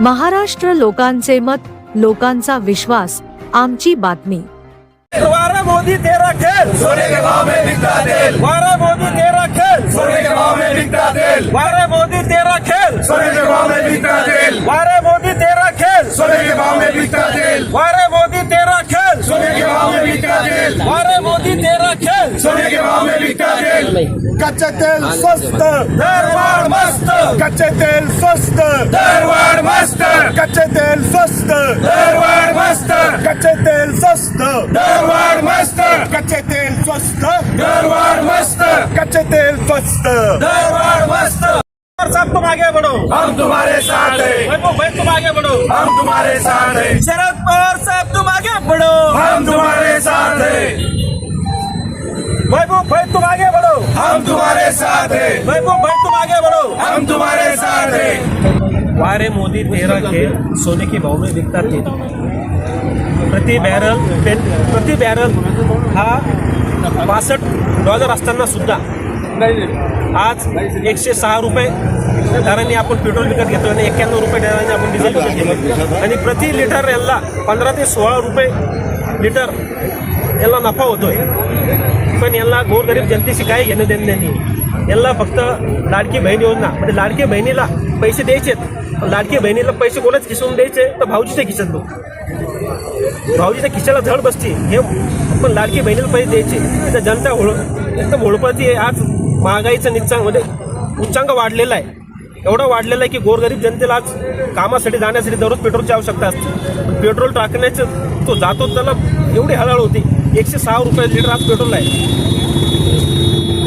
महाराष्ट्र लोकांचे मत लोकांचा विश्वास आमची बातमी. वारा मोदी तेरा खेल. सोने के भाव में बिकता तेल. वारा मोदी तेरा खेल. सोने के भाव में बिकता तेल. वारा मोदी तेरा खेल. सोने के भाव में बिकता तेल. वारे मोदी तेरा खेल. सोने के भाव में बिकता तेल. वारे सोने के भाव में बिकता तेल वारे मोदी तेरा खेल। सोने के भाव में बिकता तेल कच्चे तेल स्वस्त। दरवार मस्त। कच्चे तेल स्वस्त। दरवार मस्त। कच्चे तेल स्वस्त। दरवार मस्त। कच्चे तेल स्वस्त। दरवार मस्त। कच्चे तेल स्वस्त। दरवार मस्त। कच्चे तेल स्वस्त। दरबार मस्त और साहब तुम आगे बढ़ो। हम तुम्हारे साथ हैं। वैभव भाई तुम आगे बढ़ो। हम तुम्हारे साथ हैं। शरद पवार साहब तुम आगे बढ़ो। हम तुम्हारे साथ हैं। वैभव भाई तुम आगे बढ़ो। हम तुम्हारे साथ हैं। वैभव भाई तुम आगे बढ़ो। हम तुम्हारे साथ हैं। वारे मोदी तेरा खेल सोने के भाव में विकता तेल प्रति बॅरल प्रति बॅरल हा पासष्ट डॉलर असताना सुद्धा। आज एकशे सहा रुपये दराने आपण पेट्रोल विकत घेतो आणि एक्क्याण्णव रुपये दराने आपण डिझेल विकत घेतो आणि प्रति लिटर यांना पंधरा ते सोळा रुपये लिटर याला नफा होतोय. पण यांना गोरगरीब जनतेशी काही घेणं देणं नाही. यांना फक्त लाडकी बहीण योजना. म्हणजे लाडकी बहिणीला पैसे द्यायचेत. पण लाडकी बहिणीला पैसे कोणच खिसून द्यायचे? तर भाऊजीच्या खिशात बघ. भाऊजीच्या खिशाला झड बसते. हे पण लाडकी बहिणीला पैसे द्यायचे. तर जनता होळ एकदम होळपती आहे आज. महागाईचं निच्चांग म्हणजे उच्चांक वाढलेला आहे. एवढं वाढलेलं आहे की गोरगरीब जनतेला आज कामासाठी जाण्यासाठी दररोज पेट्रोलची आवश्यकता असते. पेट्रोल टाकण्याचं तो जातो त्याला एवढी हळहळ होती. एकशे सहा रुपये लिटर आज पेट्रोल आहे.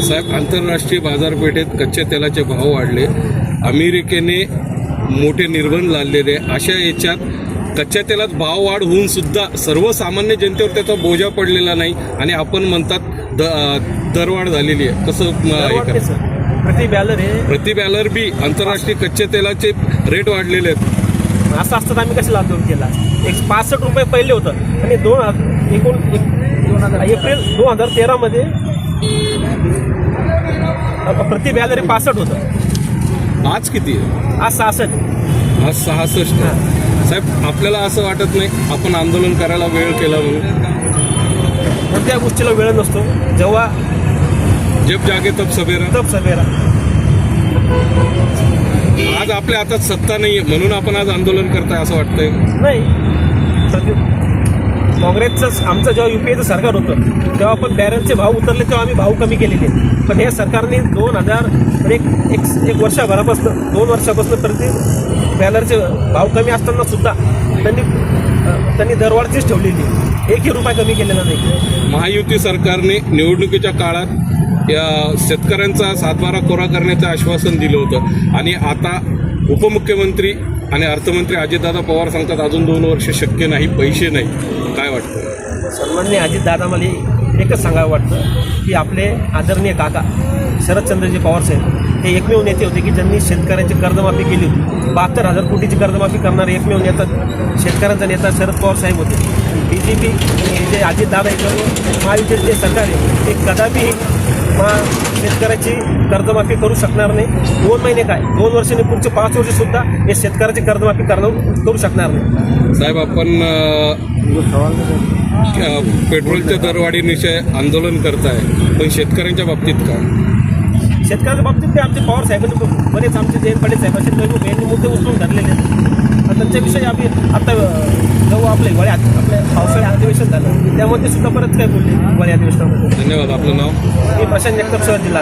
साहेब आंतरराष्ट्रीय बाजारपेठेत कच्च्या तेलाचे भाव वाढले. अमेरिकेने मोठे निर्बंध लादलेले. अशा याच्यात कच्च्या तेलात भाव वाढ होऊन सुद्धा सर्वसामान्य जनतेवर त्याचा बोजा पडलेला नाही आणि आपण म्हणतात दरवाढ झालेली आहे. कसं प्रति बॅलर हे? प्रति बॅलर बी आंतरराष्ट्रीय कच्च्या तेलाचे रेट वाढलेले आहेत. असं असतं तर आम्ही कशाला आंदोलन केला एक पासष्ट रुपये पहिले होतं. आणि दोन हज- एकूण एक- एप्रिल दोन हजार तेरामध्ये प्रति बॅलर हे पासष्ट होतं. आज किती आहे? आज सहासष्ट. आज सहासष्ट. साहेब आपल्याला असं वाटत नाही आपण आंदोलन करायला वेळ केला म्हणून. कोणत्या गोष्टीला वेळ नसतो जेव्हा जब जागे तब सवेरा तप सवेरा आज आपल्या हातात सत्ता नाहीये म्हणून आपण आज आंदोलन करताय असं वाटतंय. नाही. काँग्रेसचं आमचं जेव्हा युपीएचं सरकार होतं तेव्हा आपण बॅरलचे भाव उतरले तेव्हा आम्ही भाव कमी केलेले. पण हे सरकारने दोन हजार एक एक एक वर्षाभरापासून दोन वर्षापासून प्रति बॅलरचे भाव कमी असताना सुद्धा त्यांनी त्यांनी दरवाढतीच ठेवलेली. एकही रुपया कमी केलेला नाही. महायुती सरकारने निवडणुकीच्या काळात या शेतकऱ्यांचा सातबारा कोरा करण्याचं आश्वासन दिलं होतं. आणि आता उपमुख्यमंत्री आणि अर्थमंत्री अजितदादा पवार सांगतात अजून दोन वर्ष शक्य नाही पैसे नाही. काय वाटतं? सन्माननीय अजितदादा मला एकच सांगावं वाटतं की आपले आदरणीय काका शरदचंद्रजी पवार साहेब हे एकमेव नेते होते की ज्यांनी शेतकऱ्यांची कर्जमाफी केली होती. बहात्तर हजार कोटीची कर्जमाफी करणारे एकमेव नेता शेतकऱ्यांचा नेता शरद पवार साहेब होते. बी जे पी जे अजितदादा हे महायुतीचे जे सरकार आहे ते कदापि मा शेतकऱ्याची कर्जमाफी करू शकणार नाही. दोन महिने काय? दोन वर्षांनी पुढचे पाच वर्ष सुद्धा हे शेतकऱ्याची कर्जमाफी करणं करू शकणार नाही. साहेब आपण पेट्रोलच्या दरवाढीविषयी आंदोलन करताय पण शेतकऱ्यांच्या बाबतीत काय शेतकऱ्यांच्या बाबतीत ते आमचे पवार साहेबांचे बरेच आमचे जयंत पाटील साहेब असे काही यांनी मुद्दे उचलून धरलेले आहेत. त्यांच्याविषयी आम्ही आता जेव्हा आपले वळे आपल्या पावसाळी अधिवेशन झालं. त्यामध्ये सुद्धा परत काय बोलले? वळे अधिवेशनामध्ये. धन्यवाद. आपलं नाव? मी प्रशांत जगताप शहर जिल्हा